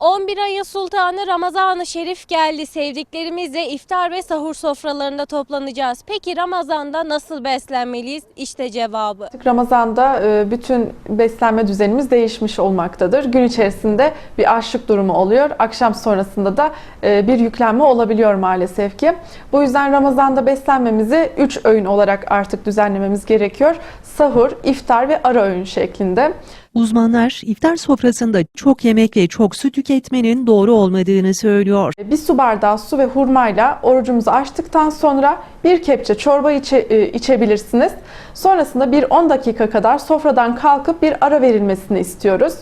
11 ayın sultanı Ramazan-ı Şerif geldi. Sevdiklerimizle iftar ve sahur sofralarında toplanacağız. Peki Ramazan'da nasıl beslenmeliyiz? İşte cevabı. Ramazan'da e, bütün beslenme düzenimiz değişmiş olmaktadır. Gün içerisinde bir açlık durumu oluyor. Akşam sonrasında da e, bir yüklenme olabiliyor maalesef ki. Bu yüzden Ramazan'da beslenmemizi 3 öğün olarak artık düzenlememiz gerekiyor. Sahur, iftar ve ara öğün şeklinde. Uzmanlar iftar sofrasında çok yemek ve çok su tüketmenin doğru olmadığını söylüyor. Bir su bardağı su ve hurmayla orucumuzu açtıktan sonra bir kepçe çorba içe, e, içebilirsiniz. Sonrasında bir 10 dakika kadar sofradan kalkıp bir ara verilmesini istiyoruz.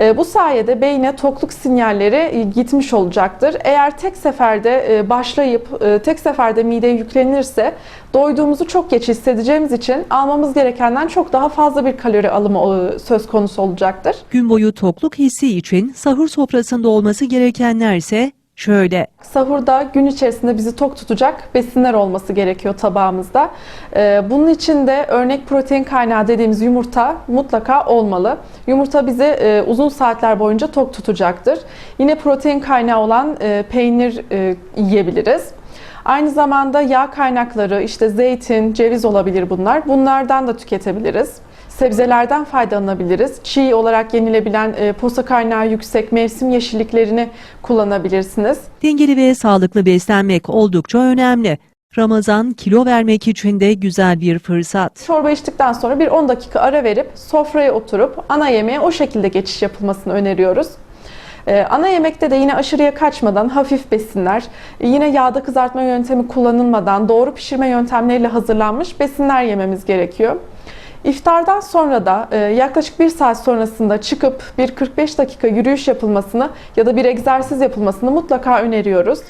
E, Bu sayede beyne tokluk sinyalleri e, gitmiş olacaktır. Eğer tek seferde e, başlayıp tek seferde mideye yüklenirse doyduğumuzu çok geç hissedeceğimiz için almamız gerekenden çok daha fazla bir kalori alımı söz konusu olacaktır. Gün boyu tokluk hissi için sahur sofrasında olması gerekenlerse şöyle. Sahurda gün içerisinde bizi tok tutacak besinler olması gerekiyor tabağımızda. Ee, Bunun için de örnek protein kaynağı dediğimiz yumurta mutlaka olmalı. Yumurta bizi e, uzun saatler boyunca tok tutacaktır. Yine protein kaynağı olan e, peynir e, yiyebiliriz. Aynı zamanda yağ kaynakları işte zeytin, ceviz olabilir bunlar. Bunlardan da tüketebiliriz. Sebzelerden faydalanabiliriz. Çiğ olarak yenilebilen e, posa kaynağı yüksek mevsim yeşilliklerini kullanabilirsiniz. Dengeli ve sağlıklı beslenmek oldukça önemli. Ramazan kilo vermek için de güzel bir fırsat. Çorba içtikten sonra bir 10 dakika ara verip sofraya oturup ana yemeğe o şekilde geçiş yapılmasını öneriyoruz. Ee, ana yemekte de yine aşırıya kaçmadan hafif besinler, e, yine yağda kızartma yöntemi kullanılmadan doğru pişirme yöntemleriyle hazırlanmış besinler yememiz gerekiyor. İftardan sonra da e, yaklaşık bir saat sonrasında çıkıp bir 45 dakika yürüyüş yapılmasını ya da bir egzersiz yapılmasını mutlaka öneriyoruz.